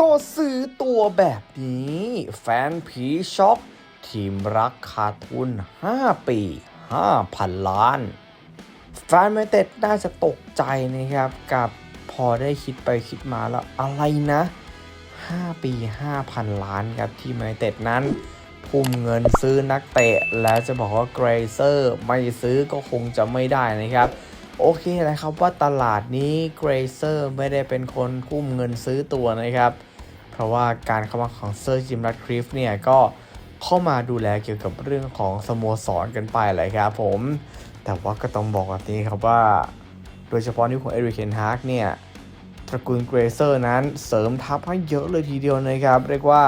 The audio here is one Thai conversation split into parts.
ก็ซื้อตัวแบบนี้ แฟนผีช็อกทีมรักขาดทุน 5 ปี 5,000 ล้าน แฟนแมเต็ดน่าจะตกใจนะครับ กับพอได้คิดไปคิดมาแล้วอะไรนะ 5 ปี 5,000 ล้านครับ ที่แมเต็ดนั้นทุ่มเงินซื้อนักเตะ แล้วจะบอกว่าเกรเซอร์ไม่ซื้อก็คงจะไม่ได้นะครับโอเคนะครับว่าตลาดนี้เกรเซอร์ไม่ได้เป็นคนทุ่มเงินซื้อตัวนะครับ เพราะว่าการเข้ามาของเซอร์จิมรัตคริฟเนี่ยก็เข้ามาดูแลเกี่ยวกับเรื่องของสโมสรกันไปเลยครับผม แต่ว่าก็ต้องบอกแบบนี้ครับว่า โดยเฉพาะนิวของเอริกเคนฮาร์กเนี่ยตระกูลเกรเซอร์นั้นเสริมทัพให้เยอะเลยทีเดียวนะครับ เรียกว่า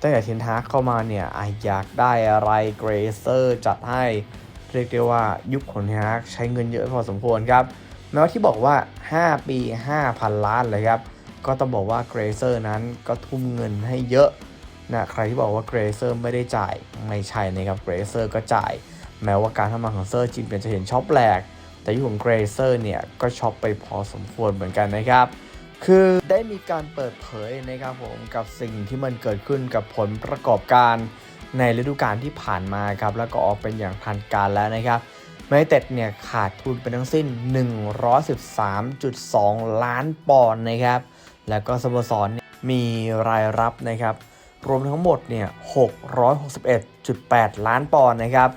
ตั้งแต่เทนฮาร์กเข้ามาเนี่ยอะอยากได้อะไรเกรเซอร์จัดให้เรียกได้ว่ายุคของเทนฮาร์กใช้เงินเยอะพอสมควรครับแม้ว่าที่บอกว่า 5 ปี 5,000 ล้านเลยครับ ก็ต้องบอกว่าเกรเซอร์นั้นก็ทุ่มเงินให้เยอะนะใครที่บอกว่าเกรเซอร์ไม่ได้จ่ายไม่ใช่นะครับเกรเซอร์ก็จ่าย แม้ว่าการทำงานของเซอร์จิมเนี่ยจะเห็นช็อปแหลก แต่ยุคของเกรเซอร์เนี่ยก็ช็อปไปพอสมควรเหมือนกันนะครับคือได้มีการเปิดเผยนะครับผมกับสิ่งที่มันเกิดขึ้นกับผลประกอบการในฤดูกาลที่ผ่านมาครับแล้วก็ออกเป็นอย่างทางการแล้วนะครับแมเต็ดเนี่ยขาดทุนไปทั้งสิ้น 113.2 ล้านปอนด์นะครับ แล้วก็สโมสรมีรายรับนะครับ รวมทั้งหมดเนี่ย 661.8 ล้านปอนด์นะครับ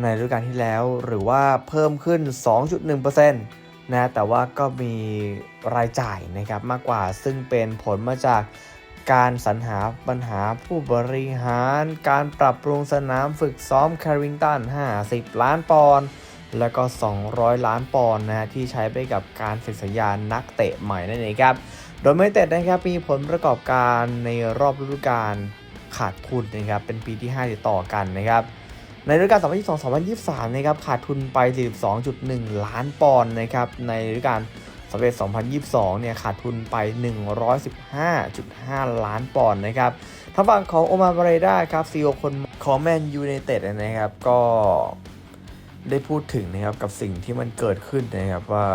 ในฤดูกาลที่แล้วหรือว่าเพิ่มขึ้น 2.1%นะแต่ว่าก็มีรายจ่ายนะครับมากกว่าซึ่งเป็นผลมาจากการสรรหาปัญหาผู้บริหาร การปรับปรุงสนามฝึกซ้อมแคริงตัน 50 ล้านปอนด์ แล้วก็ 200 ล้านปอนด์นะฮะที่ใช้ไปกับการเซ็นสัญญานักเตะใหม่นั่นเองครับ โดยไม่เต็ดนะครับมีผลประกอบการในรอบฤดูกาลขาดทุนนะครับเป็นปีที่ 5 ติดต่อกันนะครับในฤดูกาล 2022-2023 นะครับขาดทุนไป 42.1 ล้านปอนด์นะครับในฤดูกาล2021-2022 เนี่ยขาดทุนไป 115.5 ล้านปอนด์นะครับทางฝั่งของโอมาบาเรดาครับซีอคนของแมนยูไนเต็ดนะครับก็ ได้พูดถึงนะครับกับสิ่งที่มันเกิดขึ้นนะครับว่า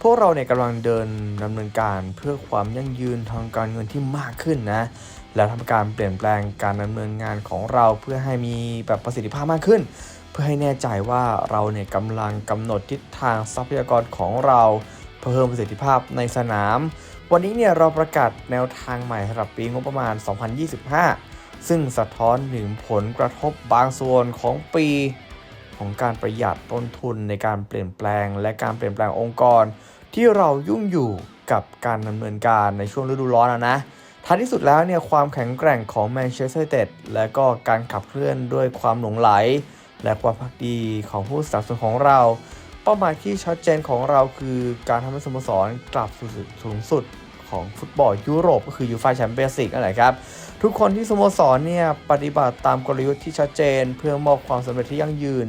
พวกเราเนี่ยกำลังเดินดำเนินการเพื่อความยั่งยืนทางการเงินที่มากขึ้นนะแล้วทำการเปลี่ยนแปลงการดำเนินงานของเราเพื่อให้มีแบบประสิทธิภาพมากขึ้น เพื่อให้แน่ใจว่าเราเนี่ยกำลังกำหนดทิศทางทรัพยากรของเราเพิ่มประสิทธิภาพในสนาม วันนี้เนี่ยเราประกาศแนวทางใหม่สำหรับปีงบประมาณ 2025 ซึ่งสะท้อนถึงผลกระทบบางส่วนของปี ของการประหยัดต้นทุนในการเปลี่ยนแปลง และการเปลี่ยนแปลงองค์กร ที่เรายุ่งอยู่กับการดำเนินการในช่วงฤดูร้อนอะนะท้ายที่สุดแล้วเนี่ยความแข็งแกร่งของแมนเชสเตอร์ยูไนเต็ดและก็การขับเคลื่อนด้วยความหลงไหล และความพักดีของผู้สนับสนุนของเรา เป้าหมายที่ชัดเจนของเราคือการทำให้สโมสรกลับสู่สูงสุดของฟุตบอลยุโรปก็คือยูฟ่าแชมเปี้ยนส์ลีกนั่นแหละครับทุกคนที่สโมสรเนี่ยปฏิบัติตามกลยุทธ์ที่ชัดเจน เพื่อมอบความสำเร็จที่ยั่งยืน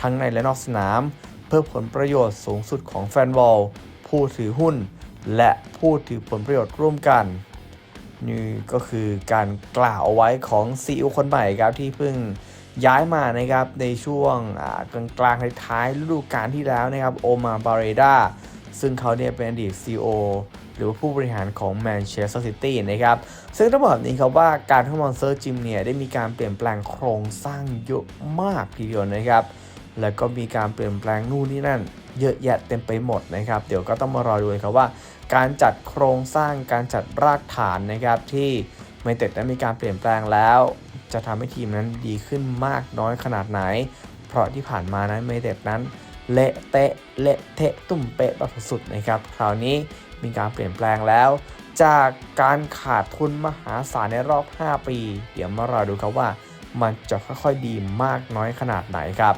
ทั้งในและนอกสนาม เพื่อผลประโยชน์สูงสุดของแฟนบอล ผู้ถือหุ้น และผู้ถือผลประโยชน์ร่วมกัน นี่ก็คือการกล่าวเอาไว้ของซีอคนใหม่ครับที่เพิ่งย้ายมานะครับในช่วงกลางกลางๆท้ายฤดูกาลที่แล้วนะครับโอมาบาเรดาซึ่งเขาเนี่ยเป็นอดีต CEO หรือว่าผู้บริหารของแมนเชสเตอร์ซิตี้นะครับ ซึ่งต้องบอกแบบนี้ครับว่าการเข้ามาเซอร์จิมเนี่ยได้มีการเปลี่ยนแปลงโครงสร้างเยอะมากทีเดียวนะครับ แล้วก็มีการเปลี่ยนแปลงนู่นนี่นั่น เยอะแยะเต็มไปหมดนะครับ เดี๋ยวก็ต้องมารอดูครับว่า การจัดโครงสร้างการจัดรากฐานนะครับที่ไมเต็ดนั้นมีการเปลี่ยนแปลงแล้ว จะทำให้ทีมนั้นดีขึ้นมากน้อยขนาดไหน เพราะที่ผ่านมานั้นไมเต็ดนั้นเละเตะเละเทะตุ่มเปะแบบสุดนะครับ คราวนี้มีการเปลี่ยนแปลงแล้ว จากการขาดทุนมหาศาลในรอบ 5 ปี เดี๋ยวมารอดูครับว่า มันจะค่อยๆดีมากน้อยขนาดไหนครับ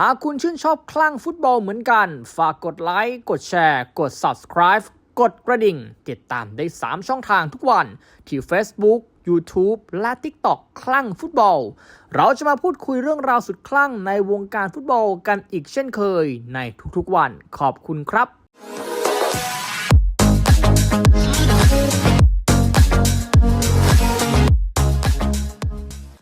หากคุณชื่นชอบคลั่งฟุตบอลเหมือนกัน ฝากกดไลค์ กดแชร์ กด subscribe กดกระดิ่ง ติดตามได้ 3 ช่องทางทุกวัน ที่ Facebook YouTube และ TikTok คลั่งฟุตบอล เราจะมาพูดคุยเรื่องราวสุดคลั่งในวงการฟุตบอลกันอีกเช่นเคยในทุกๆวัน ขอบคุณครับ